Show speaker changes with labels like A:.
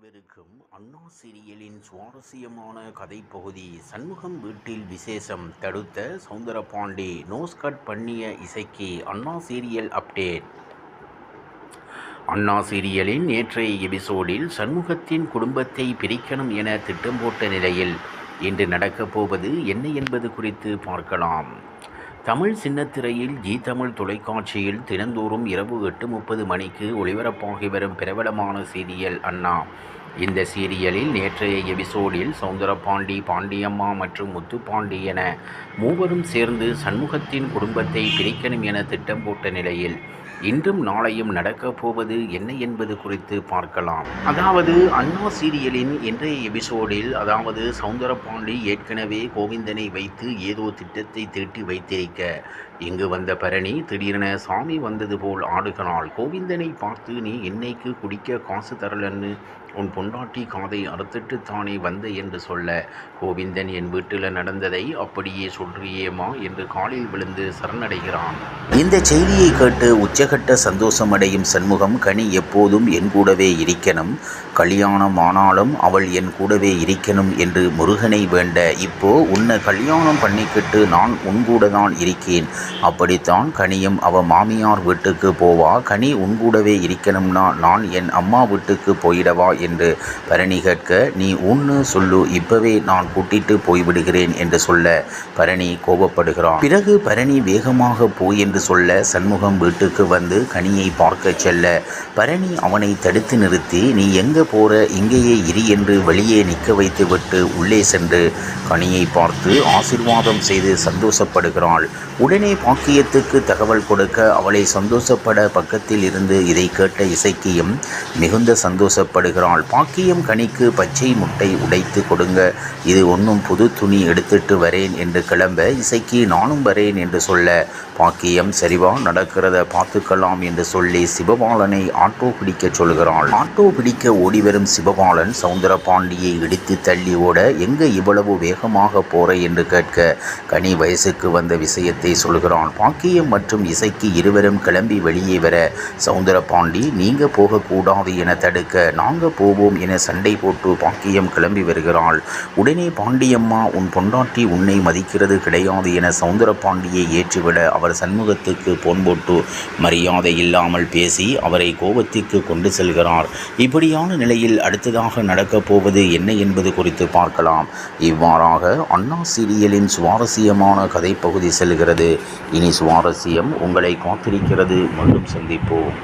A: அனைவருக்கும் அண்ணா சீரியலின் சுவாரஸ்யமான கதைப்பகுதி சண்முகம் வீட்டில் விசேஷம் தடுத்த சவுந்தரபாண்டி நோஸ்கட் பண்ணிய இசைக்கு அண்ணா சீரியல் அப்டேட். அண்ணா சீரியலின் நேற்றைய எபிசோடில் சண்முகத்தின் குடும்பத்தை பிரிக்கணும் என திட்டம் போட்ட நிலையில் இன்று நடக்கப் போவது என்ன என்பது குறித்து பார்க்கலாம். தமிழ் சின்னத்திரையில் ஜி தமிழ் தொலைக்காட்சியில் தினந்தோறும் இரவு எட்டு முப்பது மணிக்கு ஒளிபரப்பாகி வரும் பிரபலமான சீரியல் அண்ணா. இந்த சீரியலில் நேற்றைய எபிசோடில் சவுந்தரபாண்டி பாண்டியம்மா மற்றும் முத்துப்பாண்டி என மூவரும் சேர்ந்து சண்முகத்தின் குடும்பத்தை பிரிக்கணும் என திட்டம் போட்ட நிலையில் இன்றும் நாளையும் நடக்கப் போவது என்ன என்பது குறித்து பார்க்கலாம். அதாவது அண்ணா சீரியலின் இன்றைய எபிசோடில் அதாவது சவுந்தரபாண்டி ஏற்கனவே கோவிந்தனை வைத்து ஏதோ திட்டத்தை தீட்டி வைத்திருக்க இங்கு வந்த பரணி திடீரென சாமி வந்தது போல் ஆடுகிறாள். கோவிந்தனை பார்த்து நீ என்னைக்கு குடிக்க காசு தரலன்னு உன் பொண்டாட்டி காதை அறுத்துட்டு தானே வந்த? என்று சொல்ல கோவிந்தன் என் வீட்டில் நடந்ததை அப்படியே சொல்றியேமா என்று காலில் விழுந்து சரணடைகிறான். இந்த செய்தியை கேட்டு உச்சகட்ட சந்தோஷமடையும் சண்முகம் கனி எப்போதும் என் கூடவே இருக்கணும். கல்யாணம் ஆனாலும் அவள் என் கூடவே இருக்கணும் என்று முருகனை வேண்ட இப்போ உன்னை கல்யாணம் பண்ணிக்கிட்டு நான் உன் கூட தான் இருக்கேன் அப்படித்தான் கனியும் அவ மாமியார் வீட்டுக்கு போவா. கனி உன்கூடவே இருக்கணும்னா நான் என் அம்மா வீட்டுக்கு போயிடவா? என்று பரணி கேட்க நீ உன்னு சொல்லு இப்பவே நான் கூட்டிட்டு போய்விடுகிறேன் என்று சொல்ல பரணி கோபப்படுகிறான். பிறகு பரணி வேகமாக போய் என்று சொல்ல சண்முகம் வீட்டுக்கு வந்து கனியை பார்க்க செல்ல பரணி அவனை தடுத்து நிறுத்தி நீ எங்க போற? இங்கேயே இரு என்று வெளியே நிற்க வைத்துவிட்டு உள்ளே சென்று கனியை பார்த்து ஆசிர்வாதம் செய்து சந்தோஷப்படுகிறாள். உடனே பாக்கியத்துக்கு தகவல் கொடுக்க அவளை சந்தோஷப்பட பக்கத்தில் இருந்து இதை கேட்ட இசைக்கியும் மிகுந்த சந்தோஷப்படுகிறாள். பாக்கியம் கனிக்கு பச்சை முட்டை உடைத்து கொடுங்க. இது ஒன்றும் புது துணி எடுத்துட்டு வரேன் என்று கிளம்ப இசைக்கு நானும் வரேன் என்று சொல்ல பாக்கியம் சரிவா நடக்கிறத பார்த்துக்கலாம் என்று சொல்லி சிவபாலனை ஆட்டோ பிடிக்க சொல்கிறாள். ஆட்டோ பிடிக்க ஓடிவரும் சிவபாலன் சவுந்தரபாண்டியை இடித்து தள்ளி ஓட எங்க இவ்வளவு வேகமாக போற? என்று கேட்க கனி வயசுக்கு வந்த விஷயத்தை சொல்கிறான். பாக்கியம் மற்றும் இசைக்கு இருவரும் கிளம்பி வெளியே வர சவுந்தரபாண்டி நீங்க போகக்கூடாது என தடுக்க நாங்க போவோம் என சண்டை போட்டு பாக்கியம் கிளம்பி வருகிறாள். உடனே பாண்டியம்மா உன் பொண்டாட்டி உன்னை மதிக்கிறது கிடையாது என சவுந்தரபாண்டியை ஏற்றிவிட அவர் சண்முகத்துக்கு போன் போட்டு மரியாதை இல்லாமல் பேசி அவரை கோபத்திற்கு கொண்டு செல்கிறார். இப்படியான நிலையில் அடுத்ததாக நடக்கப் போவது என்ன என்பது குறித்து பார்க்கலாம். இவ்வாறாக அண்ணா சீரியலின் சுவாரஸ்யமான கதைப்பகுதி செல்கிறது. இனி சுவாரஸ்யம் உங்களை காத்திருக்கிறது. மீண்டும் சந்திப்போம்.